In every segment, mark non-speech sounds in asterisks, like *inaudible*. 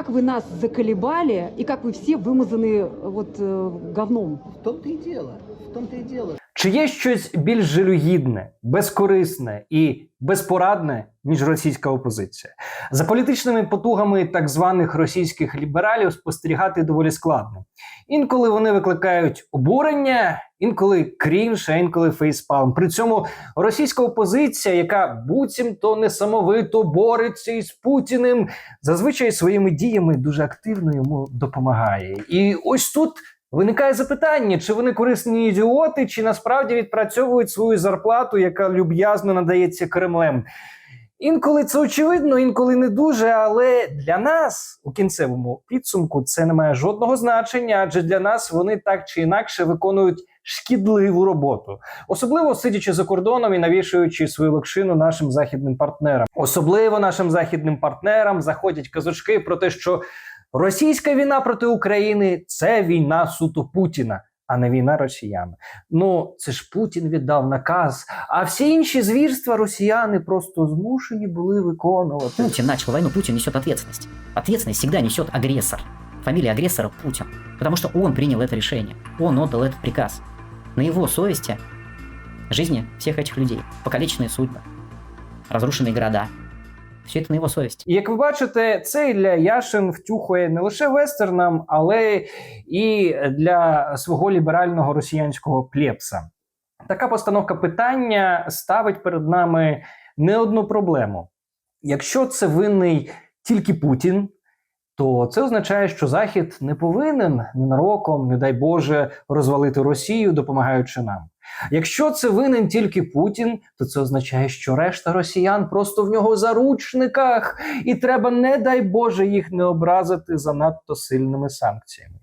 как вы нас заколебали и как вы все вымазаны э, вот э, говном. В том-то и дело. В том-то и дело. Чи є щось більш жалюгідне, безкорисне і безпорадне, ніж російська опозиція? За політичними потугами так званих російських лібералів спостерігати доволі складно. Інколи вони викликають обурення, інколи крінж, а інколи фейспалм. При цьому російська опозиція, яка буцімто несамовито бореться із Путіним, зазвичай своїми діями дуже активно йому допомагає. І ось тут Виникає запитання, чи вони корисні ідіоти, чи насправді відпрацьовують свою зарплату, яка люб'язно надається Кремлем. Інколи це очевидно, інколи не дуже. Але для нас у кінцевому підсумку це не має жодного значення, адже для нас вони так чи інакше виконують шкідливу роботу, особливо сидячи за кордоном і навішуючи свою локшину нашим західним партнерам. Особливо нашим західним партнерам заходять казочки про те, що Російська війна проти України це війна суто Путіна, а не війна росіян. Ну це ж Путін віддав наказ, а всі інші звірства росіяни просто змушені були виконувати. Путин начал войну, Путин несет ответственность. Ответственность всегда несет агрессор. Фамилия агрессора Путин. Потому что он принял это решение. Он отдал этот приказ. На его совести жизни всех этих людей. Покалеченные судьбы. Разрушенные города. Его совести. І як ви бачите, це Ілля Яшин втюхує не лише вестернам, але і для свого ліберального росіянського плепса. Така постановка питання ставить перед нами не одну проблему. Якщо це винний тільки Путін, то це означає, що Захід не повинен ненароком, не дай Боже, розвалити Росію, допомагаючи нам. Якщо це винен тільки Путін, то це означає, що решта росіян просто в нього заручниках, і треба, не дай Боже, їх не образити занадто сильними санкціями.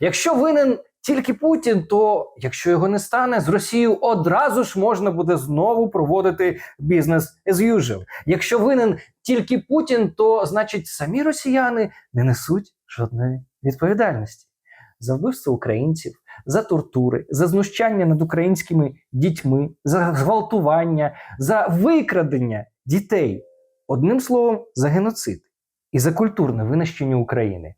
Якщо винен тільки Путін, то якщо його не стане, з Росією одразу ж можна буде знову проводити бізнес as usual. Якщо винен тільки Путін, то значить самі росіяни не несуть жодної відповідальності за вбивство українців, за тортури, за знущання над українськими дітьми, за зґвалтування, за викрадення дітей. Одним словом, за геноцид і за культурне винищення України.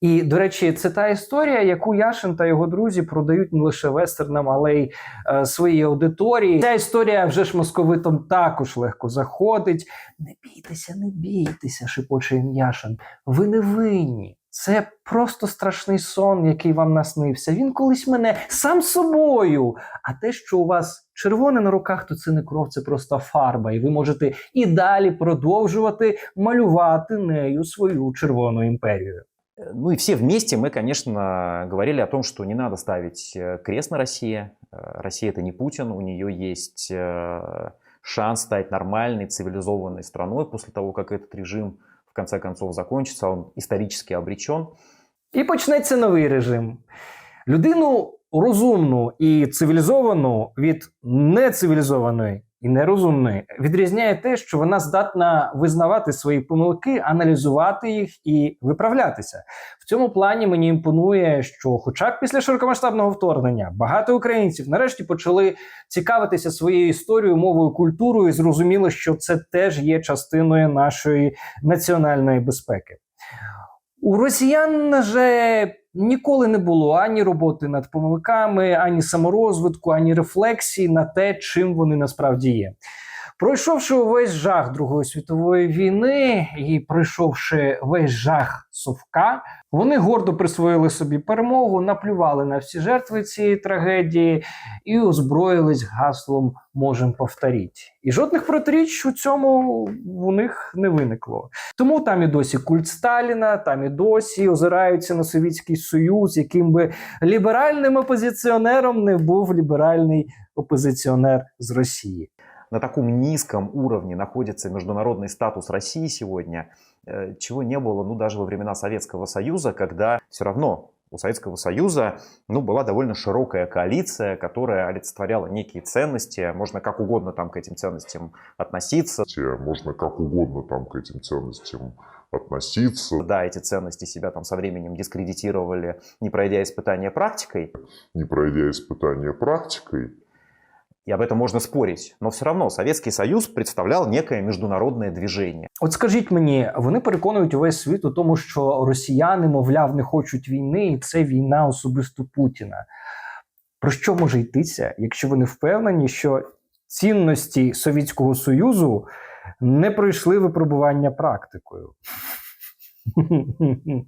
І, до речі, це та історія, яку Яшин та його друзі продають не лише вестернам, але й е, своїй аудиторії. Ця історія вже ж московитом також легко заходить. Не бійтеся, не бійтеся, шепоче їм Яшин. Ви не винні. Це просто страшний сон, який вам наснився. Він колись мене сам собою. А те, що у вас червоне на руках, то це не кров, це просто фарба. І ви можете і далі продовжувати малювати нею свою червону імперію. Ну и все вместе мы, конечно, говорили о том, что не надо ставить э, крест на России. Э, Россия это не Путин, у нее есть э, шанс стать нормальной, цивилизованной страной после того, как этот режим в конце концов закончится, он исторически обречен. І почнеться новий режим. Людину розумну і цивілізовану від нецивілізованої і нерозумної відрізняє те, що вона здатна визнавати свої помилки, аналізувати їх і виправлятися. В цьому плані мені імпонує, що, хоча б після широкомасштабного вторгнення, багато українців нарешті почали цікавитися своєю історією, мовою, культурою, і зрозуміли, що це теж є частиною нашої національної безпеки. У росіян же ніколи не було ані роботи над помилками, ані саморозвитку, ані рефлексії на те, чим вони насправді є. Пройшовши увесь жах Другої світової війни і пройшовши весь жах совка, вони гордо присвоїли собі перемогу, наплювали на всі жертви цієї трагедії і озброїлись гаслом можем повторіть. І жодних протиріч у цьому у них не виникло. Тому там і досі культ Сталіна, там і досі озираються на Совєтський Союз, яким би ліберальним опозиціонером не був ліберальний опозиціонер з Росії. На таком низком уровне находится международный статус России сегодня, э, чего не было ну, даже во времена Советского Союза, когда все равно у Советского Союза ну, была довольно широкая коалиция, которая олицетворяла некие ценности. Можно как угодно там к этим ценностям относиться. Можно как угодно там к этим ценностям относиться, Да, эти ценности себя там со временем дискредитировали, не пройдя испытания практикой. не пройдя испытания практикой. И об этом можно спорить. Но все равно Советский Союз представлял некое международное движение. От скажіть мені, вони переконують увесь світ у тому, що росіяни, мовляв, не хочуть війни, і це війна особисто Путіна. Про що може йтися, якщо вони впевнені, що цінності Совєтського Союзу не пройшли випробування практикою? *laughs*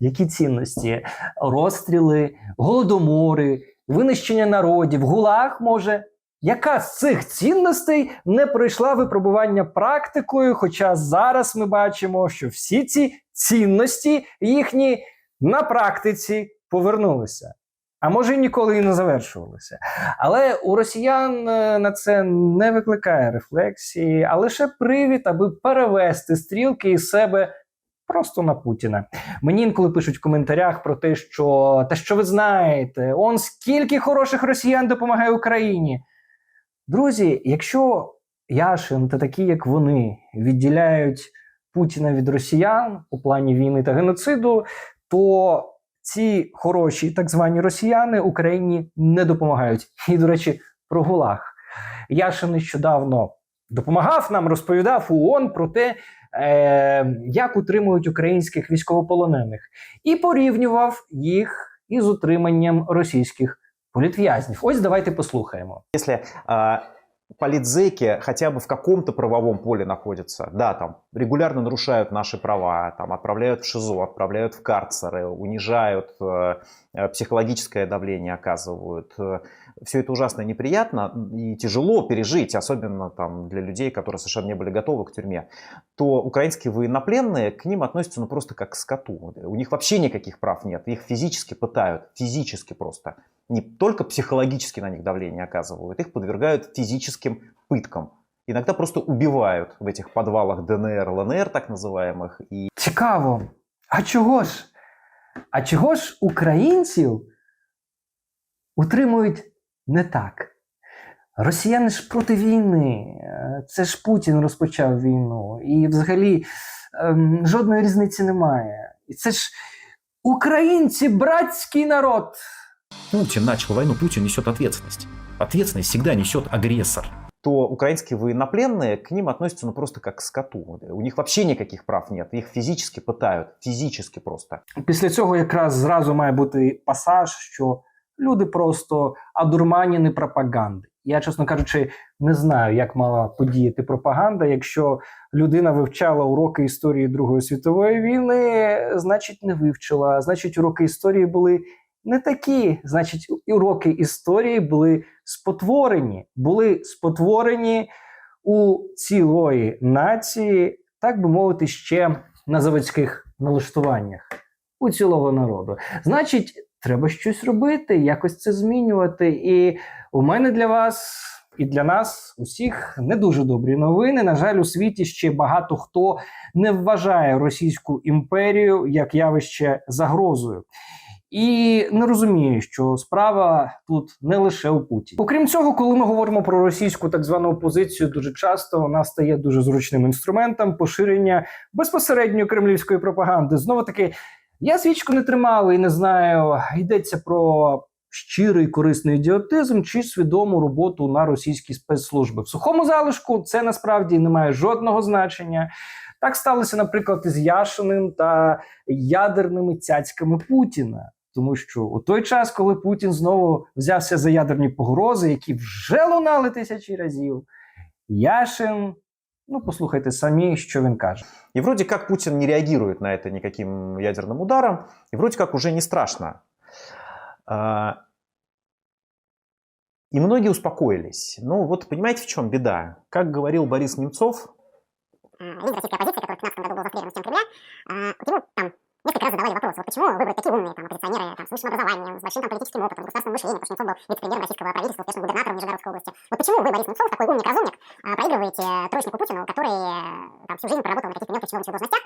Які цінності? Розстріли, голодомори, винищення народів, гулаг може. Яка з цих цінностей не пройшла випробування практикою? Хоча зараз ми бачимо, що всі ці цінності їхні на практиці повернулися. А може й ніколи і не завершувалися. Але у росіян е, на це не викликає рефлексії, а лише привід, аби перевести стрілки із себе просто на Путіна. Мені інколи пишуть в коментарях про те, що та що ви знаєте, он скільки хороших росіян допомагає Україні. Друзі, якщо Яшин та такі, як вони, відділяють Путіна від росіян у плані війни та геноциду, то ці хороші так звані росіяни Україні не допомагають. І, до речі, про Гулаг. Яшин нещодавно допомагав нам, розповідав ООН про те, е, як утримують українських військовополонених, і порівнював їх із утриманням російських політв'язнів. Ось давайте послухаємо. Если а, политзеки хотя бы в каком-то правовом поле находятся, да, там регулярно нарушают наши права, там отправляют в ШИЗО, отправляют в карцеры, унижают, э, э, психологическое давление оказывают. Все это ужасно неприятно и тяжело пережить, особенно там для людей, которые совершенно не были готовы к тюрьме, то украинские военнопленные к ним относятся ну просто как к скоту. У них вообще никаких прав нет, их физически пытают, физически просто. Не только психологически на них давление оказывают, их подвергают физическим пыткам. Иногда просто убивают в этих подвалах ДНР, ЛНР так называемых. И Цікаво. А чого ж? А чого ж українців утримують не так? Росіяни ж проти війни. Е, Це ж Путін розпочав війну. І взагалі ем, жодної різниці немає. І це ж українці, братський народ. Путин начал войну, Путин несет ответственность. Ответственность всегда несет агрессор. то украинские военнопленные к ним относятся ну просто как к скоту. У них вообще никаких прав нет, их физически пытают, физически просто. Після цього якраз зразу має бути пасаж, що люди просто адурманіни пропаганди. Я, чесно кажучи, не знаю, як мала подіяти пропаганда. Якщо людина вивчала уроки історії Другої світової війни, значить не вивчила. Значить, уроки історії були не такі. Значить, уроки історії були спотворені, були спотворені у цілої нації, так би мовити, ще на заводських налаштуваннях у цілого народу. Значить, треба щось робити, якось це змінювати. І у мене для вас і для нас усіх не дуже добрі новини. На жаль, у світі ще багато хто не вважає Російську імперію як явище загрозою. І не розуміє, що справа тут не лише у Путіні. Окрім цього, коли ми говоримо про російську так звану опозицію, дуже часто вона стає дуже зручним інструментом поширення безпосередньо кремлівської пропаганди. Знову таки, я свічку не тримав і не знаю, йдеться про щирий корисний ідіотизм чи свідому роботу на російські спецслужби. В сухому залишку це насправді не має жодного значення. Так сталося, наприклад, із Яшиним та ядерними цяцьками Путіна. Тому що у той час, коли Путін знову взявся за ядерні погрози, які вже лунали тисячі разів, Яшин, ну послухайте самі, що він каже. И вроде как Путин не реагирует на это никаким ядерным ударом, и вроде как уже не страшно. А, И многие успокоились. Ну вот понимаете, в чем беда? Как говорил Борис Немцов, лидер российской оппозиции, который в 2015 году был застрелен стен Кремля, а, вот ему несколько раз задавали вопрос, вот почему выбрать такие умные там, оппозиционеры там, с высшим образованием, с большим там, политическим опытом, государственным мышлением, потому что Немцов был вице-премьером российского правительства, успешным губернатором Нижегородской области. Вот почему вы, Борис Немцов, такой умник-разумник, а, проигрываете троечнику Путину, который э, там, всю жизнь проработал на каких-то мелких чиновничьих должностях?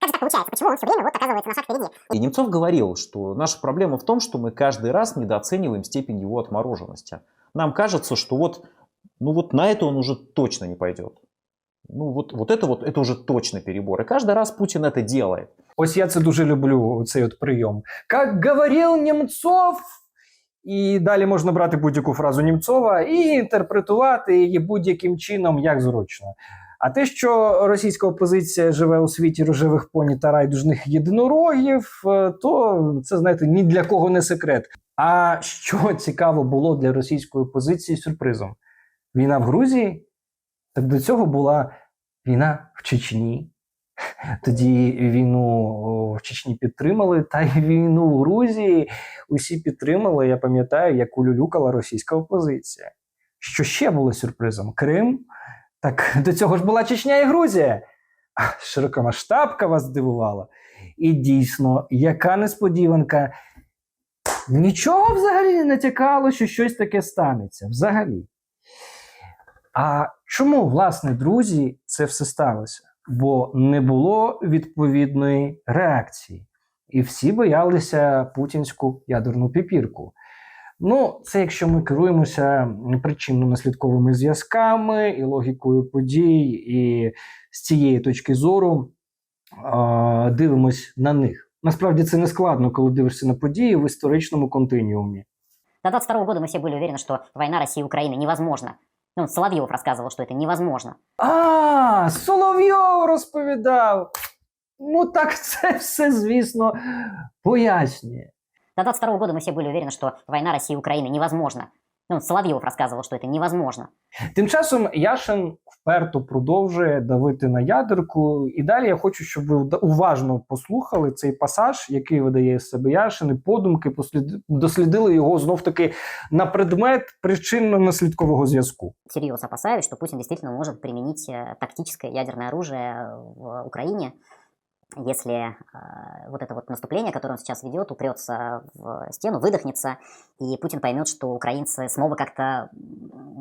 Как же так получается? Почему он все время вот оказывается на шаг впереди? и Немцов говорил, что наша проблема в том, что мы каждый раз недооцениваем степень его отмороженности. Нам кажется, что вот, ну вот на это он уже точно не пойдет. Ну вот, вот это вот, это уже точно перебор. И каждый раз Путин это делает. Ось я це дуже люблю, цей от прийом. Как говорил Немцов, І далі можна брати будь-яку фразу Німцова і інтерпретувати її будь-яким чином, як зручно. А те, що російська опозиція живе у світі рожевих поні та райдужних єдинорогів, е, то це знаєте ні для кого не секрет. А що цікаво було для російської опозиції сюрпризом? Війна в Грузії? так до цього була війна в Чечні. Тоді війну в Чечні підтримали, та й війну в Грузії усі підтримали. Я пам'ятаю, як улюлюкала російська опозиція. Що ще було сюрпризом? Крим. Так до цього ж була Чечня і Грузія. Широкомасштабка вас здивувала. І дійсно, яка несподіванка. Нічого взагалі не натякало, що щось таке станеться. Взагалі. А чому, власне, друзі, це все сталося? Бо не було відповідної реакції. І всі боялися путінську ядерну піпірку. Ну, це якщо ми керуємося причинно-наслідковими зв'язками і логікою подій, і з цієї точки зору е- дивимось на них. Насправді це не складно, коли дивишся на події в історичному континіумі. До 22 года мы все были уверены, что война России и Украины невозможна. Ну, Соловьев рассказывал, что это невозможно. А, Соловйов розповідав. Ну так *laughs* це все, звісно, пояснює. До 22 года мы все были уверены, что война России и Украины невозможна. Ну, Соловьев рассказывал, что это невозможно. Тим часом Яшин вперто продовжує давити на ядерку. І далі я хочу, щоб ви вда- уважно послухали цей пасаж, який видає з себе Яшин, і подумки послід- дослідили його знов таки на предмет причинно-наслідкового зв'язку. Всерьез опасаюсь, что Путин действительно может применить э, тактическое ядерное оружие в Украине, Если э, вот это вот наступление, которое он сейчас ведет, упрется в стену, выдохнется, и Путин поймет, что украинцы снова как-то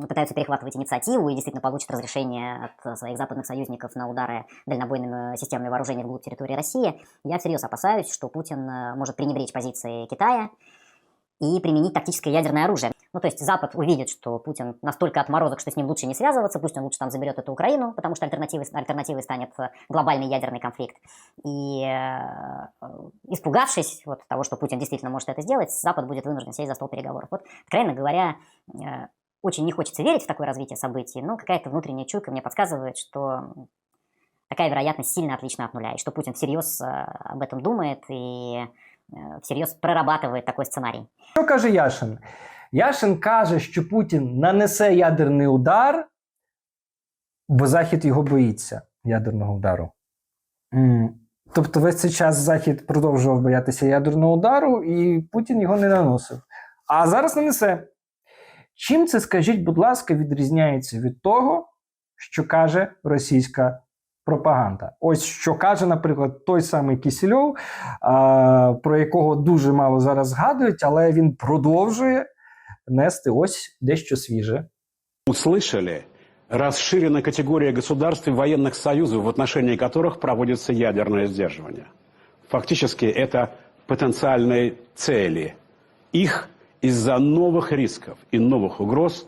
пытаются перехватывать инициативу и действительно получат разрешение от своих западных союзников на удары дальнобойными системами вооружений вглубь территории России. Я всерьез опасаюсь, что Путин э, может пренебречь позицией Китая и применить тактическое ядерное оружие. Ну, то есть Запад увидит, что Путин настолько отморозок, что с ним лучше не связываться, пусть он лучше там заберет эту Украину, потому что альтернативой, альтернативой станет э, глобальный ядерный конфликт. И э, испугавшись вот того, что Путин действительно может это сделать, Запад будет вынужден сесть за стол переговоров. Вот, откровенно говоря, э, очень не хочется верить в такое развитие событий, но какая-то внутренняя чуйка мне подсказывает, что такая вероятность сильно отлична от нуля, и что Путин всерьез э, об этом думает и э, всерьез прорабатывает такой сценарий. Що каже Яшин? Яшин каже, що Путін нанесе ядерний удар, бо Захід його боїться ядерного удару. М, Тобто весь цей час Захід продовжував боятися ядерного удару, і Путін його не наносив. А зараз нанесе. Чим це, скажіть, будь ласка, відрізняється від того, що каже російська пропаганда? Ось що каже, наприклад, той самий Кісільов, а, про якого дуже мало зараз згадують, але він продовжує нести ось дещо свіже. услышали, расширена категория государств и военных союзов, в отношении которых проводится ядерное сдерживание. Фактически это потенциальные цели. Их из-за новых рисков и новых угроз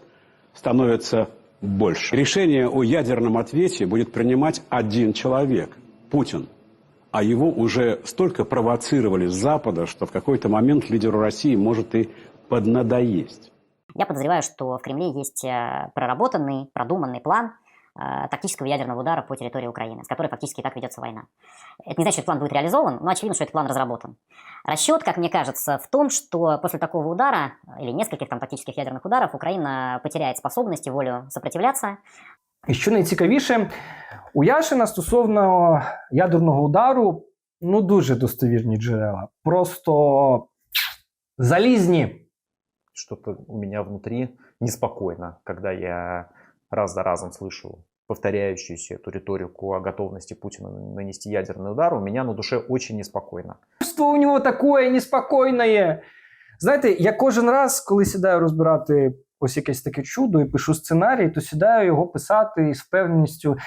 становится больше. Решение о ядерном ответе будет принимать один человек – Путин. А его уже столько провоцировали с Запада, что в какой-то момент лидеру России может и поднадоесть. Я подозреваю, что в Кремле есть э, проработанный, продуманный план тактического ядерного удара по территории Украины, с которой фактически и так ведется война. Это не значит, что этот план будет реализован, но очевидно, что этот план разработан. Расчет, как мне кажется, в том, что после такого удара, э, или нескольких там тактических ядерных ударов, Украина потеряет способность и волю сопротивляться, І що найцікавіше, у Яшина стосовно ядерного удару ну дуже достовірні джерела. Просто залізні. Что-то у меня внутри неспокойно, когда я раз за разом слышу повторяющуюся эту риторику о готовности Путина нанести ядерный удар, у меня на душе очень неспокойно. Чувство у нього такое неспокійне. Знаєте, я кожен раз, коли сідаю розбирати ось якесь таке чудо і пишу сценарій, то сідаю його писати із впевненістю.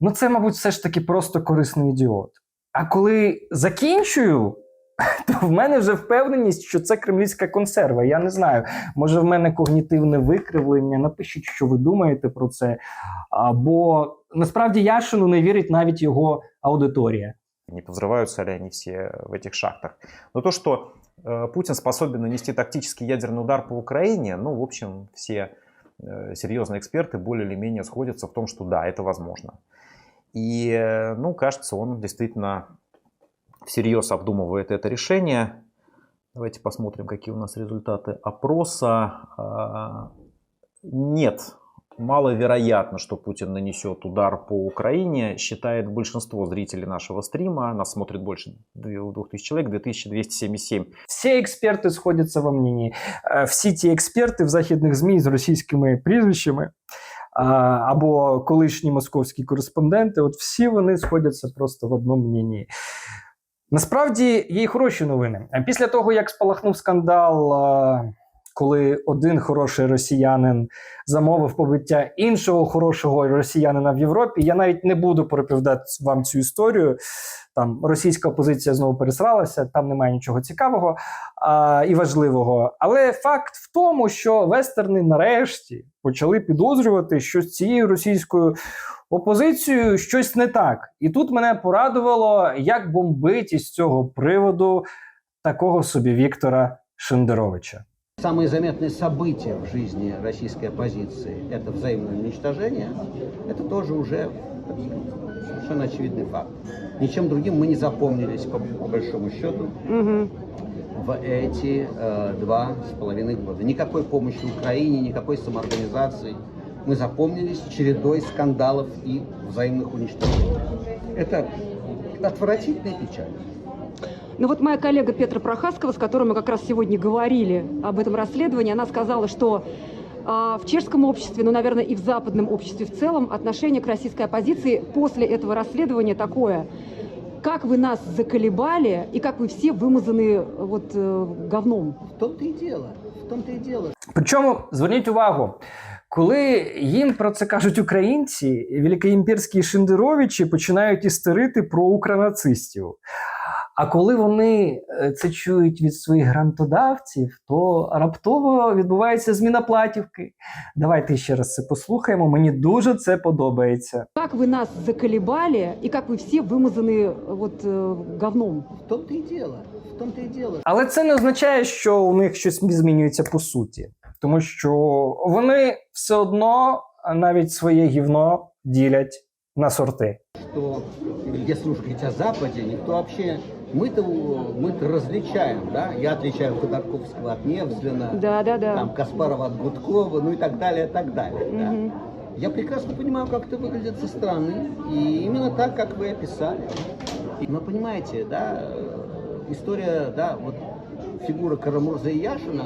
Ну, це, мабуть, все ж таки просто корисний ідіот. А коли закінчую, то в мене вже впевненість, що це кремлівська консерва. Я не знаю. Може, в мене когнітивне викривлення. Напишіть, що ви думаєте про це. Або насправді Яшину не вірить навіть його аудиторія. Не повзрываются ли они все в этих шахтах. Но то, что э, Путин способен нанести тактический ядерный удар по Украине, ну, в общем, все э, серьезные эксперты более или менее сходятся в том, что да, это возможно. И, э, ну, кажется, он действительно всерьез обдумывает это решение. Давайте посмотрим, какие у нас результаты опроса. А, Нет, маловероятно, что Путин нанесет удар по Украине, считает большинство зрителей нашего стрима. Нас смотрит больше 2000 человек, 2277. Всі експерти сходяться во мненні. Е, Всі ті експерти в західних ЗМІ з російськими прізвищами а, або колишні московські кореспонденти, от всі вони сходяться просто в одному мненні. Насправді є й хороші новини. Після того, як спалахнув скандал, коли один хороший росіянин замовив побиття іншого хорошого росіянина в Європі, я навіть не буду переповідати вам цю історію. Там російська опозиція знову пересралася, там немає нічого цікавого а, і важливого. Але факт в тому, що вестерни нарешті почали підозрювати, що з цією російською опозицією щось не так. І тут мене порадувало, як бомбить із цього приводу такого собі Віктора Шендеровича. Самые заметные события в жизни российской оппозиции – это взаимное уничтожение. Это тоже уже так сказать, совершенно очевидный факт. Ничем другим мы не запомнились, по, по большому счету, Мгм. в эти э, два с половиной года. Никакой помощи Украине, никакой самоорганизации. Мы запомнились чередой скандалов и взаимных уничтожений. Это отвратительно и печально. Ну вот моя коллега Петра Прохаскова, с которой мы как раз сегодня говорили об этом расследовании, она сказала, что а, в чешском обществе, ну, наверное, и в западном обществе в целом, отношение к российской оппозиции после этого расследования такое. Как вы нас заколебали, и как вы все вымазаны вот э, говном. В том-то и дело. В том-то и дело, Причому зверніть увагу, коли їм про це кажуть українці, великоімперські шендеровичі починають істерити про укранацистів. А коли вони е, це чують від своїх грантодавців, то раптово відбувається зміна платівки. Давайте ще раз це послухаємо. Мені дуже це подобається. Как вы нас заколебали, и как вы все вымазаны вот э, говном. в том-то и дело. В том-то и дело. Але це не означає, що у них щось змінюється по суті, тому що вони все одно навіть своє гівно ділять на сорти. что если уж говорить о Западе, никто вообще... Мы-то мы различаем, да? Я отличаю Ходорковского от Невзлина, Да, да, да. там Каспарова от Гудкова, ну и так далее, и так далее. да. Мгм. Я прекрасно понимаю, как это выглядит со стороны, и именно так, как вы описали. И- Но понимаете, да, э, история, да, вот фигура Карамурза и Яшина,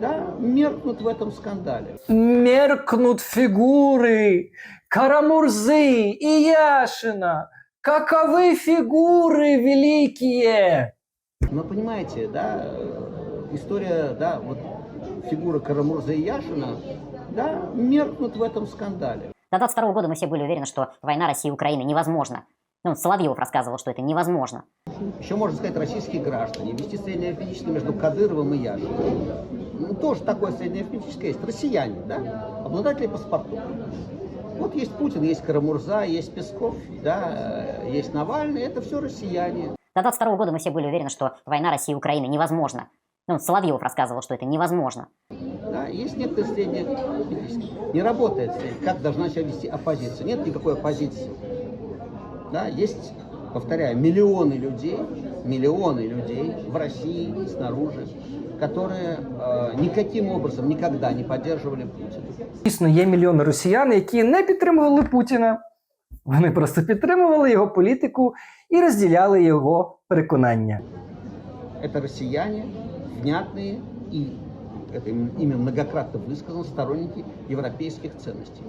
да, меркнут в этом скандале. Меркнут фігури Карамурзи і Яшина. Каковы фигуры великие! Но понимаете, да, история, да, вот фигура Карамурза и Яшина, да, меркнут в этом скандале. До 22 года мы все были уверены, что война России и Украины невозможна. Ну, Соловьев рассказывал, что это невозможно. Еще можно сказать российские граждане, вести среднеарифметическое между Кадыровым и Яшиным. Ну, тоже такое среднеарифметическое есть. Россияне, да, обладатели паспортов. Вот есть Путин, есть Карамурза, есть Песков, да, э, есть Навальный, это все россияне. До 22 года мы все были уверены, что война России и Украины невозможна. Ну, Соловьев рассказывал, что это невозможно. Да, есть некоторые среднеарифметические. Не работает как должна себя вести оппозиция. Нет никакой оппозиции. Да, есть, повторяю, миллионы людей, миллионы людей в России и снаружи, которые э, никаким образом никогда не поддерживали Путина. Дійсно, є мільйони росіян, які не підтримували Путіна. Вони просто підтримували його політику і розділяли його переконання. Это россияне, внятные и, это им- ими многократно высказано, сторонники европейских ценностей.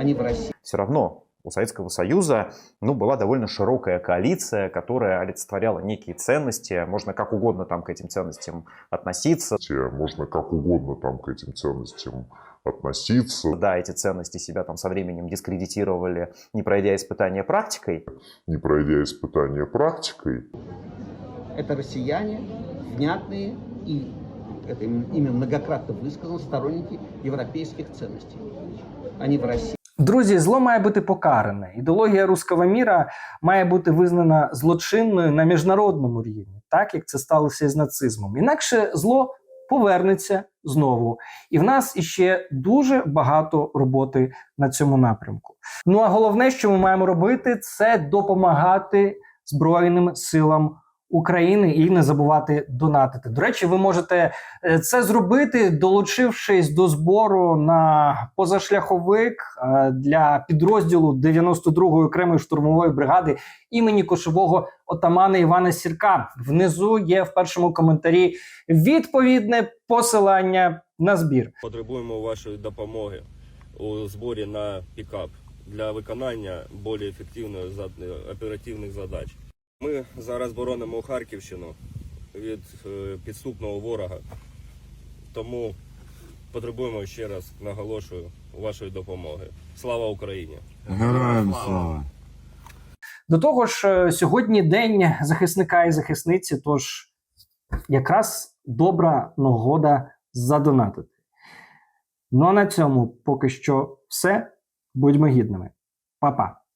Они в России. Все равно у Советского Союза ну, была довольно широкая коалиция, которая олицетворяла некие ценности. Можно как угодно там к этим ценностям относиться. Можно как угодно там к этим ценностям относиться, Да, эти ценности себя там со временем дискредитировали, не пройдя испытания практикой. не пройдя испытания практикой. Это россияне, внятные и, это им- ими многократно высказано, сторонники европейских ценностей. Они в России. Друзі, зло має бути покаране. Ідеологія руского міра має бути визнана злочинною на міжнародному рівні, так як це сталося із нацизмом. Інакше зло повернеться знову. І в нас іще дуже багато роботи на цьому напрямку. Ну а головне, що ми маємо робити, це допомагати Збройним силам України і не забувати донатити. До речі, ви можете е, це зробити, долучившись до збору на позашляховик е, для підрозділу 92-ї окремої штурмової бригади імені кошового отамана Івана Сірка. Внизу є в першому коментарі відповідне посилання на збір. Потребуємо вашої допомоги у зборі на пікап для виконання більш ефективних зад- оперативних задач. Ми зараз боронимо Харківщину від е, підступного ворога, тому потребуємо ще раз наголошую вашої допомоги. Слава Україні! Героям слава! До того ж, е, сьогодні день захисника і захисниці, тож якраз добра нагода задонатити. Ну а на цьому поки що все. Будьмо гідними. Па-па.